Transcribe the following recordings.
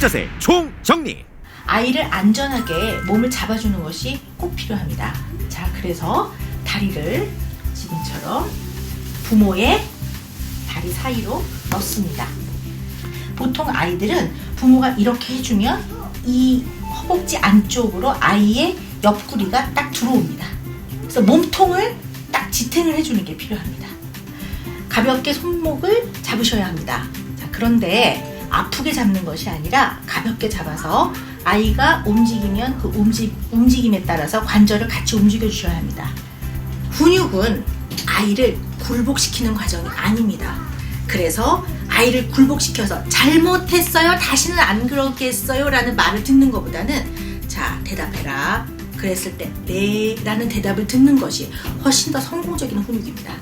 자세 총정리 아이를 안전하게 몸을 잡아주는 것이 꼭 필요합니다. 자, 그래서 다리를 지금처럼 부모의 다리 사이로 넣습니다. 보통 아이들은 부모가 이렇게 해주면 이 허벅지 안쪽으로 아이의 옆구리가 딱 들어옵니다. 그래서 몸통을 딱 지탱을 해주는 게 필요합니다. 가볍게 손목을 잡으셔야 합니다. 자, 그런데 아프게 잡는 것이 아니라 가볍게 잡아서 아이가 움직이면 그 움직, 움직임에 따라서 관절을 같이 움직여 주셔야 합니다. 훈육은 아이를 굴복시키는 과정이 아닙니다. 그래서 아이를 굴복시켜서 잘못했어요. 다시는 안 그러겠어요. 라는 말을 듣는 것보다는 자, 대답해라. 그랬을 때, 네. 라는 대답을 듣는 것이 훨씬 더 성공적인 훈육입니다.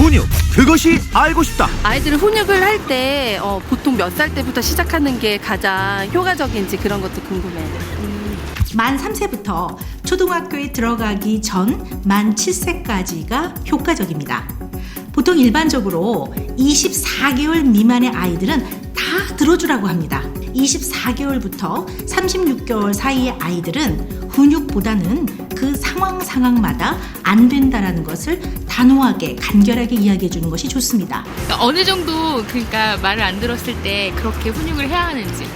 훈육 그것이 알고 싶다 아이들을 훈육을 할때 어, 보통 몇 살 때부터 시작하는 게 가장 효과적인지 그런 것도 궁금해요. 만 3세부터 초등학교에 들어가기 전 만 7세까지가 효과적입니다. 보통 일반적으로 24개월 미만의 아이들은 다 들어주라고 합니다. 24개월부터 36개월 사이의 아이들은 훈육보다는 그 상황 상황마다 안 된다라는 것을 단호하게 간결하게 이야기해 주는 것이 좋습니다. 그러니까 어느 정도 그러니까 말을 안 들었을 때 그렇게 훈육을 해야 하는지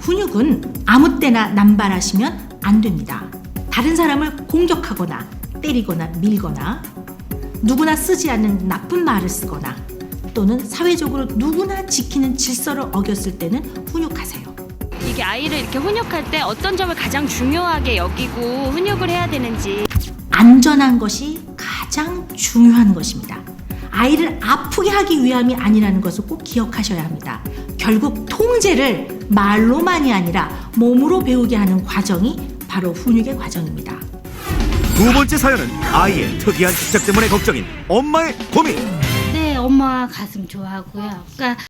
훈육은 아무 때나 남발하시면 안 됩니다. 다른 사람을 공격하거나 때리거나 밀거나 누구나 쓰지 않는 나쁜 말을 쓰거나 또는 사회적으로 누구나 지키는 질서를 어겼을 때는 훈육하세요. 이게 아이를 이렇게 훈육할 때 어떤 점을 가장 중요하게 여기고 훈육을 해야 되는지 안전한 것이 가장 중요한 것입니다. 아이를 아프게 하기 위함이 아니라는 것을 꼭 기억하셔야 합니다. 결국 통제를 말로만이 아니라 몸으로 배우게 하는 과정이 바로 훈육의 과정입니다. 두 번째 사연은 아이의 특이한 시작 때문에 걱정인 엄마의 고민 네, 엄마 가슴 좋아하고요. 그러니까